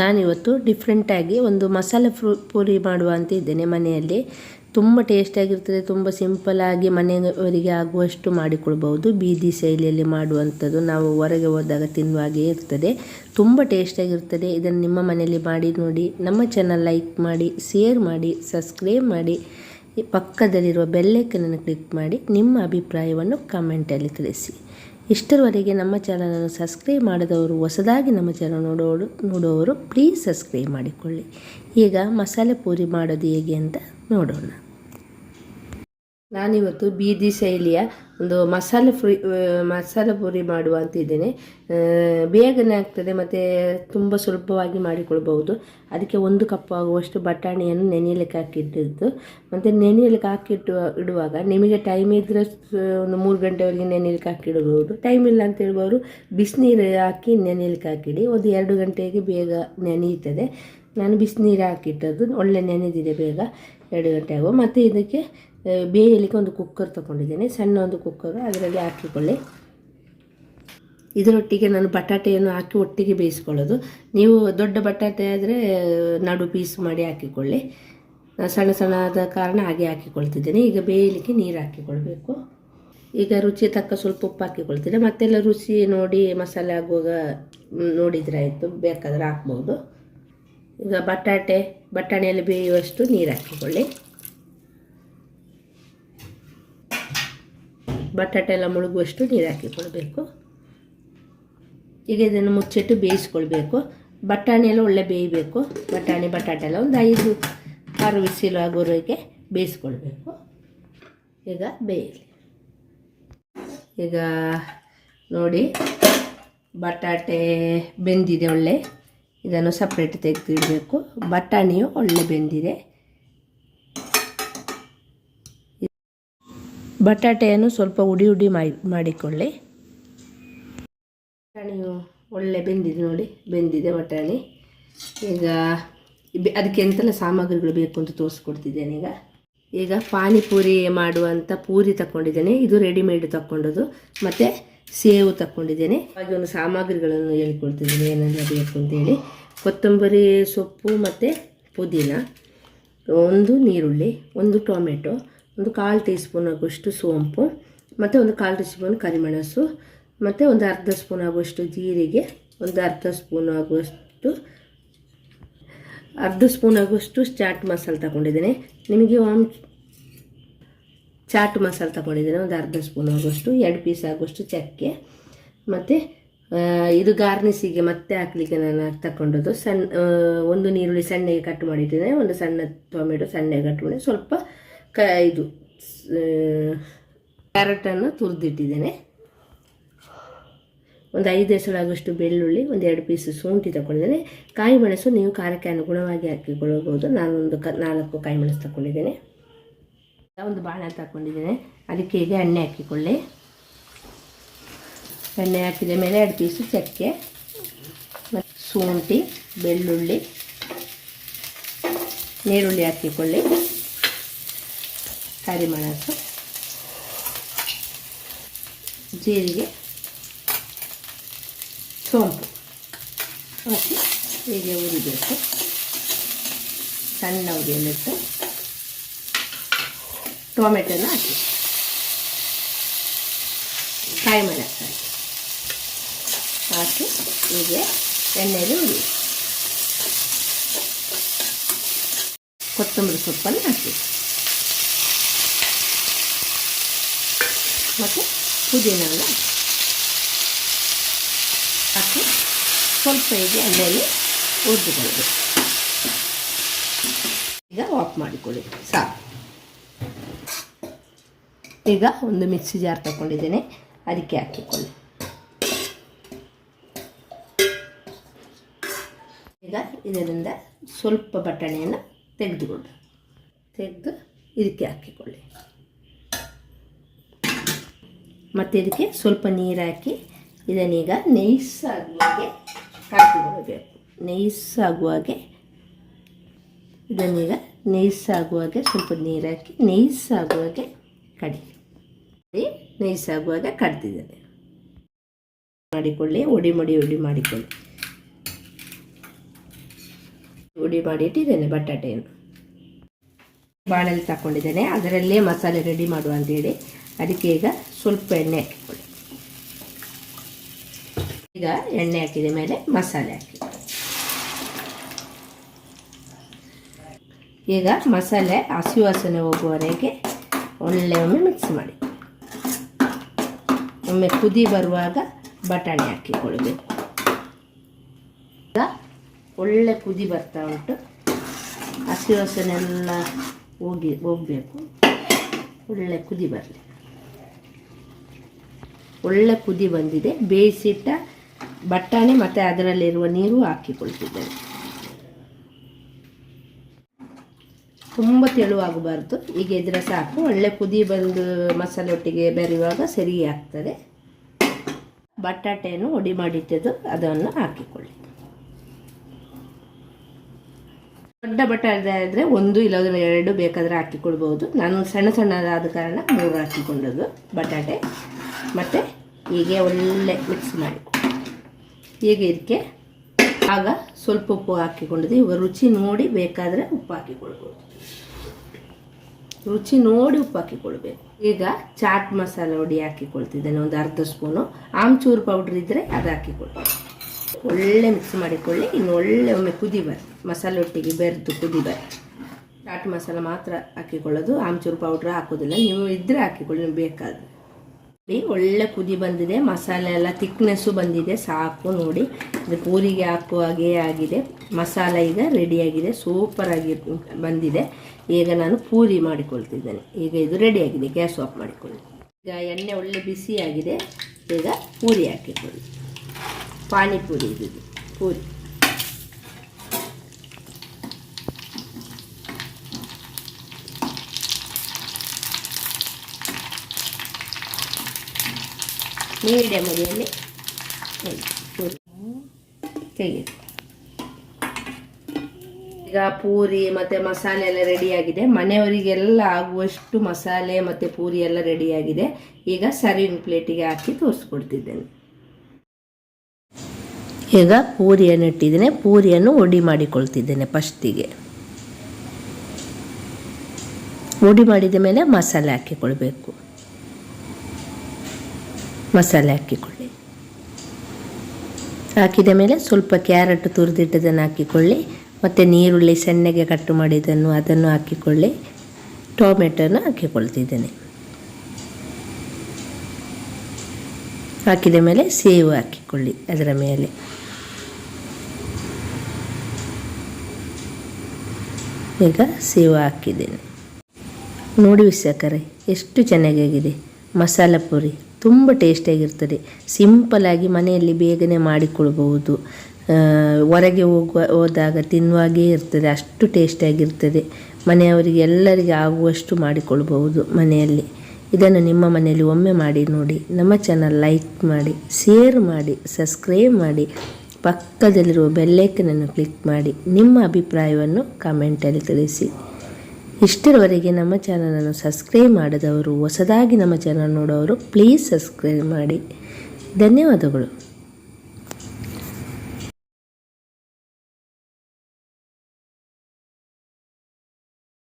ನಾನಿವತ್ತು ಡಿಫ್ರೆಂಟಾಗಿ ಒಂದು ಮಸಾಲೆ ಫ್ರೂ ಪೂರಿ ಮಾಡುವ ಅಂತ ಇದ್ದೇನೆ ಮನೆಯಲ್ಲಿ. ತುಂಬ ಟೇಸ್ಟಾಗಿರ್ತದೆ ತುಂಬ ಸಿಂಪಲಾಗಿ ಮನೆಯವರಿಗೆ ಆಗುವಷ್ಟು ಮಾಡಿಕೊಳ್ಬೋದು ಬೀದಿ ಶೈಲಿಯಲ್ಲಿ ಮಾಡುವಂಥದ್ದು ನಾವು ಹೊರಗೆ ಹೋದಾಗ ತಿನ್ನುವಾಗೆ ಇರ್ತದೆ. ತುಂಬ ಟೇಸ್ಟಾಗಿರ್ತದೆ ಇದನ್ನು ನಿಮ್ಮ ಮನೆಯಲ್ಲಿ ಮಾಡಿ ನೋಡಿ, ನಮ್ಮ ಚಾನಲ್ ಲೈಕ್ ಮಾಡಿ ಶೇರ್ ಮಾಡಿ ಸಬ್ಸ್ಕ್ರೈಬ್ ಮಾಡಿ ಪಕ್ಕದಲ್ಲಿರುವ ಬೆಲ್ಲೈಕನನ್ನು ಕ್ಲಿಕ್ ಮಾಡಿ ನಿಮ್ಮ ಅಭಿಪ್ರಾಯವನ್ನು ಕಮೆಂಟಲ್ಲಿ ತಿಳಿಸಿ. ಇಷ್ಟರವರೆಗೆ ನಮ್ಮ ಚಾನಲನ್ನು ಸಬ್ಸ್ಕ್ರೈಬ್ ಮಾಡಿದವರು ಹೊಸದಾಗಿ ನಮ್ಮ ಚಾನಲ್ ನೋಡೋರು ನೋಡುವವರು ಪ್ಲೀಸ್ ಸಬ್ಸ್ಕ್ರೈಬ್ ಮಾಡಿಕೊಳ್ಳಿ. ಈಗ ಮಸಾಲೆ ಪೂರಿ ಮಾಡೋದು ಹೇಗೆ ಅಂತ ನೋಡೋಣ. ನಾನಿವತ್ತು ಬೀದಿ ಶೈಲಿಯ ಒಂದು ಮಸಾಲೆ ಫ್ರೀ ಮಸಾಲೆ ಪೂರಿ ಮಾಡುವ ಅಂತಿದ್ದೇನೆ ಬೇಗನೆ ಆಗ್ತದೆ ಮತ್ತು ತುಂಬ ಸುಲಭವಾಗಿ ಮಾಡಿಕೊಳ್ಬಹುದು. ಅದಕ್ಕೆ ಒಂದು ಕಪ್ ಆಗುವಷ್ಟು ಬಟಾಣಿಯನ್ನು ನೆನೆಯಲಿಕ್ಕೆ ಹಾಕಿಟ್ಟಿದ್ದು. ಮತ್ತು ನೆನೆಯಲಿಕ್ಕೆ ಹಾಕಿಟ್ಟು, ಇಡುವಾಗ ನಿಮಗೆ ಟೈಮ್ ಇದ್ದರೆ ಒಂದು ಮೂರು ಗಂಟೆವರೆಗೆ ನೆನೆಯಲಿಕ್ಕೆ ಹಾಕಿಡಬಹುದು. ಟೈಮ್ ಇಲ್ಲ ಅಂತ ಹೇಳುವವರು ಬಿಸಿನೀರು ಹಾಕಿ ನೆನೆಯಲಿಕ್ಕೆ ಹಾಕಿಡಿ. ಒಂದು ಎರಡು ಗಂಟೆಗೆ ಬೇಗ ನೆನೆಯುತ್ತದೆ ನಾನು ಬಿಸಿನೀರು ಹಾಕಿಟ್ಟದ್ದು ಒಳ್ಳೆ ನೆನೆದಿದೆ ಬೇಗ. ಎರಡು ಗಂಟೆ ಆಗುವ. ಮತ್ತು ಇದಕ್ಕೆ ಬೇಯಲಿಕ್ಕೆ ಒಂದು ಕುಕ್ಕರ್ ತಗೊಂಡಿದ್ದೇನೆ, ಸಣ್ಣ ಒಂದು ಕುಕ್ಕರು ಅದರಲ್ಲಿ ಹಾಕಿಕೊಳ್ಳಿ. ಇದರೊಟ್ಟಿಗೆ ನಾನು ಬಟಾಟೆಯನ್ನು ಹಾಕಿ ಒಟ್ಟಿಗೆ ಬೇಯಿಸ್ಕೊಳ್ಳೋದು. ನೀವು ದೊಡ್ಡ ಬಟಾಟೆ ಆದರೆ ನಡು ಪೀಸ್ ಮಾಡಿ ಹಾಕಿಕೊಳ್ಳಿ. ಸಣ್ಣ ಸಣ್ಣ ಆದ ಕಾರಣ ಹಾಗೆ ಹಾಕಿಕೊಳ್ತಿದ್ದೇನೆ. ಈಗ ಬೇಯಲಿಕ್ಕೆ ನೀರು ಹಾಕಿಕೊಳ್ಬೇಕು. ಈಗ ರುಚಿ ತಕ್ಕ ಸ್ವಲ್ಪ ಉಪ್ಪು ಹಾಕಿಕೊಳ್ತೀನಿ. ಮತ್ತೆಲ್ಲ ರುಚಿ ನೋಡಿ, ಮಸಾಲೆ ಆಗುವಾಗ ನೋಡಿದರೆ ಆಯಿತು, ಬೇಕಾದರೆ ಹಾಕ್ಬೋದು. ಈಗ ಬಟಾಟೆ, ಬಟಾಣಿಯಲ್ಲಿ ಬೇಯುವಷ್ಟು ನೀರು ಹಾಕಿಕೊಳ್ಳಿ. ಬಟಾಟೆ ಎಲ್ಲ ಮುಳುಗುವಷ್ಟು ನೀರು ಹಾಕಿಕೊಳ್ಬೇಕು. ಈಗ ಇದನ್ನು ಮುಚ್ಚಿಟ್ಟು ಬೇಯಿಸ್ಕೊಳ್ಬೇಕು. ಬಟಾಣಿ ಎಲ್ಲ ಒಳ್ಳೆ ಬೇಯಬೇಕು. ಬಟಾಣಿ, ಬಟಾಟೆ ಎಲ್ಲ ಒಂದು ಐದು, ಆರು ಬಿಸಿಲು ಆಗೋರಿಗೆ ಬೇಯಿಸ್ಕೊಳ್ಬೇಕು. ಈಗ ಬೇಯಲಿ. ಈಗ ನೋಡಿ, ಬಟಾಟೆ ಬೆಂದಿದೆ ಒಳ್ಳೆ. ಇದನ್ನು ಸಪ್ರೇಟ್ ತೆಗೆದಿಡಬೇಕು. ಬಟಾಣಿಯು ಒಳ್ಳೆ ಬೆಂದಿದೆ. ಬಟಾಟೆಯನ್ನು ಸ್ವಲ್ಪ ಉಡಿ ಉಡಿ ಮಾಡಿ ಮಾಡಿಕೊಳ್ಳಿ. ಬಟಾಣಿಯು ಒಳ್ಳೆ ಬೆಂದಿದೆ ನೋಡಿ, ಬೆಂದಿದೆ ಬಟಾಣಿ. ಈಗ ಅದಕ್ಕೆ ಎಂತೆಲ್ಲ ಸಾಮಗ್ರಿಗಳು ಬೇಕು ಅಂತ ತೋರಿಸ್ಕೊಡ್ತಿದ್ದೇನೆ ಈಗ. ಈಗ ಪಾನಿಪುರಿ ಮಾಡುವಂಥ ಪೂರಿ ತಗೊಂಡಿದ್ದೇನೆ ಇದು ರೆಡಿಮೇಡ್ ತಗೊಂಡದು ಮತ್ತು ಸೇವು ತಗೊಂಡಿದ್ದೇನೆ ಹಾಗೆ ಒಂದು ಸಾಮಗ್ರಿಗಳನ್ನು ಹೇಳ್ಕೊಳ್ತಿದ್ದೀನಿ ಏನೆಲ್ಲ ಬೇಕು ಅಂತೇಳಿ ಕೊತ್ತಂಬರಿ ಸೊಪ್ಪು ಮತ್ತು ಪುದೀನ, ಒಂದು ನೀರುಳ್ಳಿ, ಒಂದು ಟೊಮೆಟೊ ಒಂದು ಕಾಲು ಟೀ ಸ್ಪೂನ್ ಆಗುವಷ್ಟು ಸೋಂಪು, ಮತ್ತು ಒಂದು ಕಾಲು ಟೀ ಸ್ಪೂನ್ ಕರಿಮೆಣಸು, ಮತ್ತು ಒಂದು ಅರ್ಧ ಸ್ಪೂನ್ ಆಗುವಷ್ಟು ಜೀರಿಗೆ, ಒಂದು ಅರ್ಧ ಸ್ಪೂನ್ ಆಗುವಷ್ಟು ಅರ್ಧ ಸ್ಪೂನ್ ಆಗುವಷ್ಟು ಚಾಟ್ ಮಸಾಲೆ ತಗೊಂಡಿದ್ದೇನೆ. ನಿಮಗೆ ಒಂದು ಚಾಟ್ ಮಸಾಲೆ ತಗೊಂಡಿದ್ದೇನೆ, ಒಂದು ಅರ್ಧ ಸ್ಪೂನ್ ಆಗುವಷ್ಟು ಎರಡು ಪೀಸ್ ಆಗುವಷ್ಟು ಚಕ್ಕೆ, ಮತ್ತು ಇದು ಗಾರ್ನಿಸಿಗೆ ಮತ್ತೆ ಹಾಕಲಿಕ್ಕೆ ನಾನು ತಗೊಂಡದ್ದು. ಸಣ್ಣ ಒಂದು ನೀರುಳ್ಳಿ ಸಣ್ಣಗೆ ಕಟ್ ಮಾಡಿಟ್ಟಿದ್ದೇನೆ, ಒಂದು ಸಣ್ಣ ಟೊಮೆಟೊ ಸಣ್ಣಗೆ ಕಟ್ ಮಾಡಿ, ಸ್ವಲ್ಪ ಕ, ಇದು ಕ್ಯಾರೆಟನ್ನು ತುರಿದಿಟ್ಟಿದ್ದೇನೆ. ಒಂದು ಐದು ಎಸಳಾಗುವಷ್ಟು ಬೆಳ್ಳುಳ್ಳಿ, ಒಂದು ಎರಡು ಪೀಸ್ ಶುಂಠಿ ತಗೊಂಡಿದ್ದೇನೆ ಕಾಯಿ ಮೆಣಸು ನೀವು ಖಾರಕ್ಕೆ ಅನುಗುಣವಾಗಿ ಹಾಕಿಕೊಳ್ಳಬಹುದು. ನಾನೊಂದು ಕ, ನಾಲ್ಕು ಕಾಯಿ ಮೆಣಸು ತಗೊಂಡಿದ್ದೇನೆ ಒಂದು ಬಾಳೆ ತಗೊಂಡಿದ್ದೇನೆ ಅದಕ್ಕೆ ಎಣ್ಣೆ ಹಾಕಿಕೊಳ್ಳಿ. ಎಣ್ಣೆ ಹಾಕಿದ ಮೇಲೆ ಎರಡು ಪೀಸು ಚಕ್ಕೆ, ಮತ್ತು ಶುಂಠಿ, ಬೆಳ್ಳುಳ್ಳಿ ನೀರುಳ್ಳಿ ಹಾಕಿಕೊಳ್ಳಿ. ಕರಿಮೆಣಸು ಜೀರಿಗೆ, ಸೋಂಪು. ಹಾಕಿ ಹೀಗೆ ಉರಿಬೇಕು ಸಣ್ಣ ಉರಿಯಲ್ಲಿಟ್ಟು ಟೊಮೆಟೊನ ಹಾಕಿ. ಕಾಯಿ ಮೆಣಸು ಹಾಕಿ ಹೀಗೆ ಎಣ್ಣೆಯಲ್ಲಿ ಉರಿ ಕೊತ್ತಂಬರಿ ಸೊಪ್ಪನ್ನು ಹಾಕಿ. ಮತ್ತು ಪುದೀನವನ್ನು ಹಾಕಿ ಸ್ವಲ್ಪ ಹೀಗೆ ಎಣ್ಣೆಯಲ್ಲಿ ಉರಿದುಕೊಳ್ಳಿ ಈಗ ಆಫ್ ಮಾಡಿಕೊಳ್ಳಿ. ಸಾಕು. ಈಗ ಒಂದು ಮಿಕ್ಸಿ ಜಾರ್ ತಗೊಂಡಿದ್ದೇನೆ. ಅದಕ್ಕೆ ಹಾಕಿಕೊಳ್ಳಿ. ಈಗ ಇದರಿಂದ ಸ್ವಲ್ಪ ಬಟಾಣಿಯನ್ನು ತೆಗೆದುಕೊಂಡು ತೆಗೆದು ಇದಕ್ಕೆ ಹಾಕಿಕೊಳ್ಳಿ. ಮತ್ತು ಇದಕ್ಕೆ ಸ್ವಲ್ಪ ನೀರು ಹಾಕಿ ಇದನ್ನೀಗ ನೈಸ್ ಹಾಕಿಬಿಡಬೇಕು ಹಾಕಿಕೊಳ್ಬೇಕು ನೈಸ್ ಆಗುವಾಗೆ ಇದನ್ನೀಗ ನೈಸ್ ಹಾಗೆ ಸ್ವಲ್ಪ ನೀರು ಹಾಕಿ ನೈಸಾಗುವ ಆಗುವಾಗೆ ಕಡಿ. ನೈಸ್ ಆಗುವಾಗ ಕಡ್ದಿದ್ದೇನೆ. ಮಾಡಿಕೊಳ್ಳಿ, ಒಡಿ ಮಡಿ, ಒಡಿ ಮಾಡಿಕೊಳ್ಳಿ. ಉಡಿ ಮಾಡಿ ಇಟ್ಟಿದ್ದೇನೆ ಬಟಾಟೆಯನ್ನು. ಬಾಣಲ್ಲಿ ತಗೊಂಡಿದ್ದೇನೆ ಅದರಲ್ಲೇ ಮಸಾಲೆ ರೆಡಿ ಮಾಡುವ ಅಂತೇಳಿ ಅದಕ್ಕೆ ಈಗ ಸ್ವಲ್ಪ ಎಣ್ಣೆ ಹಾಕಿಕೊಳ್ಳಿ. ಈಗ ಎಣ್ಣೆ ಹಾಕಿದ ಮೇಲೆ ಮಸಾಲೆ ಹಾಕಿ. ಈಗ ಮಸಾಲೆ ಹಸಿ ವಾಸನೆ ಹೋಗುವವರೆಗೆ ಒಳ್ಳೆ ಒಮ್ಮೆ ಮಿಕ್ಸ್ ಮಾಡಿ. ಒಮ್ಮೆ ಕುದಿ ಬರುವಾಗ ಬಟಾಣಿ ಹಾಕಿಕೊಳ್ಬೇಕು ಈಗ ಒಳ್ಳೆ ಕುದಿ ಬರ್ತಾ ಉಂಟು. ಹಸಿ ವಾಸನೆಲ್ಲ ಹೋಗಿ ಹೋಗಬೇಕು. ಒಳ್ಳೆ ಕುದಿ ಬರಲಿ. ಒಳ್ಳೆ ಕುದಿ ಬಂದಿದೆ. ಬೇಯಿಸಿಟ್ಟ ಬಟಾಣಿ ಮತ್ತು ಅದರಲ್ಲಿರುವ ನೀರು ಹಾಕಿಕೊಳ್ತಿದ್ದೇನೆ. ತುಂಬ ತೆಳುವಾಗಬಾರ್ದು. ಈಗ ಇದ್ರೆ ಸಾಕು. ಒಳ್ಳೆ ಕುದಿ ಬಂದು ಮಸಾಲೆ ಒಟ್ಟಿಗೆ ಬೆರೆಯುವಾಗ ಸರಿ ಆಗ್ತದೆ. ಬಟಾಟೆಯನ್ನು ಒಡಿ ಮಾಡಿಟ್ಟಿದ್ದು, ಅದನ್ನು ಹಾಕಿಕೊಳ್ಳಿ. ದೊಡ್ಡ ಬಟಾಟೆ ಆದರೆ ಒಂದು ಇಲ್ಲದ್ರೆ ಎರಡು ಬೇಕಾದರೆ ಹಾಕಿಕೊಳ್ಬೋದು ನಾನು ಸಣ್ಣ ಸಣ್ಣದಾದ ಕಾರಣ ಮೂರು ಹಾಕಿಕೊಂಡದ್ದು ಬಟಾಟೆ. ಮತ್ತು ಹೀಗೆ ಒಳ್ಳೆ ಮಿಕ್ಸ್ ಮಾಡಿ. ಹೀಗೆ ಇದಕ್ಕೆ ಆಗ ಸ್ವಲ್ಪ ಉಪ್ಪು ಹಾಕಿಕೊಂಡಿದ್ದೆ. ಇವಾಗ ರುಚಿ ನೋಡಿ ಬೇಕಾದರೆ ಉಪ್ಪು ಹಾಕಿಕೊಳ್ಬೋದು. ರುಚಿ ನೋಡಿ ಉಪ್ಪು ಹಾಕಿಕೊಳ್ಬೇಕು. ಈಗ ಚಾಟ್ ಮಸಾಲ ಹುಡಿ ಹಾಕಿಕೊಳ್ತಿದ್ದೇನೆ, ಒಂದು ಅರ್ಧ ಸ್ಪೂನು. ಆಮ್ಚೂರು ಪೌಡ್ರ್ ಇದ್ದರೆ ಅದು ಹಾಕಿಕೊಳ್ಬೇಕು. ಒಳ್ಳೆ ಮಿಕ್ಸ್ ಮಾಡಿಕೊಳ್ಳಿ, ಇನ್ನು ಒಳ್ಳೆ ಒಮ್ಮೆ ಕುದಿ ಬರ್ ಮಸಾಲೆ ಒಟ್ಟಿಗೆ ಬೆರೆದು ಕುದಿ ಚಾಟ್ ಮಸಾಲ ಮಾತ್ರ ಹಾಕಿಕೊಳ್ಳೋದು. ಆಮ್ಚೂರು ಪೌಡ್ರ್ ಹಾಕೋದಿಲ್ಲ. ನೀವು ಇದ್ದರೆ ಹಾಕಿಕೊಳ್ಳಿ, ನಿಮ್ಗೆ ಬೇಕಾದ್ರೆ ಒಳ್ಳೆ ಕುದಿ ಬಂದಿದೆ, ಮಸಾಲೆ ಎಲ್ಲ ತಿಕ್ನೆಸ್ಸು ಬಂದಿದೆ, ಸಾಕು ನೋಡಿ. ಇದು ಪೂರಿಗೆ ಹಾಕುವ ಹಾಗೆ ಆಗಿದೆ. ಮಸಾಲೆ ಈಗ ರೆಡಿಯಾಗಿದೆ ಸೂಪರಾಗಿ ಬಂದಿದೆ. ಈಗ ನಾನು ಪೂರಿ ಮಾಡಿಕೊಳ್ತಿದ್ದೇನೆ. ಈಗ ಇದು ರೆಡಿಯಾಗಿದೆ ಗ್ಯಾಸ್ ಆಫ್ ಮಾಡಿಕೊಳ್ಳಿ. ಈಗ ಎಣ್ಣೆ ಒಳ್ಳೆ ಬಿಸಿಯಾಗಿದೆ ಈಗ ಪೂರಿ ಹಾಕಿಕೊಳ್ಳಿ. ಪಾನಿಪುರಿ ಇದು, ಪೂರಿ. ಮೀಡಿಯಮ್ ಅಡಿಯಲ್ಲಿ ತೆಗೆದು ಈಗ ಪೂರಿ ಮತ್ತು ಮಸಾಲೆ ಎಲ್ಲ ರೆಡಿಯಾಗಿದೆ ಮನೆಯವರಿಗೆಲ್ಲ ಆಗುವಷ್ಟು ಮಸಾಲೆ ಮತ್ತು ಪೂರಿ ಎಲ್ಲ ರೆಡಿಯಾಗಿದೆ ಈಗ ಸರ್ವಿಂಗ್ ಪ್ಲೇಟಿಗೆ ಹಾಕಿ ತೋರಿಸ್ಕೊಡ್ತಿದ್ದೇನೆ. ಈಗ ಪೂರಿಯನ್ನು ಇಟ್ಟಿದ್ದೇನೆ. ಪೂರಿಯನ್ನು ಒಡಿ ಮಾಡಿಕೊಳ್ತಿದ್ದೇನೆ ಫಸ್ಟಿಗೆ. ಒಡಿ ಮಾಡಿದ ಮೇಲೆ ಮಸಾಲೆ ಹಾಕಿಕೊಳ್ಬೇಕು. ಮಸಾಲೆ ಹಾಕಿಕೊಳ್ಳಿ. ಹಾಕಿದ ಮೇಲೆ ಸ್ವಲ್ಪ ಕ್ಯಾರೆಟ್ ತುರಿದಿಟ್ಟದನ್ನು ಹಾಕಿಕೊಳ್ಳಿ. ಮತ್ತು ನೀರುಳ್ಳಿ ಸಣ್ಣಗೆ ಕಟ್ಟು ಮಾಡಿದ್ದನ್ನು ಅದನ್ನು ಹಾಕಿಕೊಳ್ಳಿ. ಟೊಮೆಟೊನ ಹಾಕಿಕೊಳ್ತಿದ್ದೇನೆ. ಹಾಕಿದ ಮೇಲೆ ಸೇವು ಹಾಕಿಕೊಳ್ಳಿ ಅದರ ಮೇಲೆ. ಈಗ ಸೇವು ಹಾಕಿದ್ದೇನೆ. ನೋಡಿ ವೀಕ್ಷಕರೇ ಎಷ್ಟು ಚೆನ್ನಾಗಾಗಿದೆ ಮಸಾಲ ಪೂರಿ. ತುಂಬ ಟೇಸ್ಟಿಯಾಗಿರ್ತದೆ ಸಿಂಪಲಾಗಿ ಮನೆಯಲ್ಲಿ ಬೇಗನೆ ಮಾಡಿಕೊಳ್ಬಹುದು. ಹೊರಗೆ ಹೋಗುವ, ಹೋದಾಗ ತಿನ್ನುವಾಗೇ ಇರ್ತದೆ. ಅಷ್ಟು ಟೇಸ್ಟಿಯಾಗಿರ್ತದೆ ಮನೆಯವರಿಗೆ ಎಲ್ಲರಿಗೆ ಆಗುವಷ್ಟು ಮಾಡಿಕೊಳ್ಬಹುದು ಮನೆಯಲ್ಲಿ. ಇದನ್ನು ನಿಮ್ಮ ಮನೆಯಲ್ಲಿ ಒಮ್ಮೆ ಮಾಡಿ ನೋಡಿ. ನಮ್ಮ ಚಾನಲ್ ಲೈಕ್ ಮಾಡಿ ಶೇರ್ ಮಾಡಿ ಸಬ್ಸ್ಕ್ರೈಬ್ ಮಾಡಿ. ಪಕ್ಕದಲ್ಲಿರುವ ಬೆಲ್ಲೈಕನನ್ನು ಕ್ಲಿಕ್ ಮಾಡಿ. ನಿಮ್ಮ ಅಭಿಪ್ರಾಯವನ್ನು ಕಮೆಂಟಲ್ಲಿ ತಿಳಿಸಿ. ಇಷ್ಟರವರೆಗೆ ನಮ್ಮ ಚಾನಲನ್ನು ಸಬ್ಸ್ಕ್ರೈಬ್ ಮಾಡಿದವರು ಹೊಸದಾಗಿ ನಮ್ಮ ಚಾನಲ್ ನೋಡೋರು ಪ್ಲೀಸ್ ಸಬ್ಸ್ಕ್ರೈಬ್ ಮಾಡಿ. ಧನ್ಯವಾದಗಳು.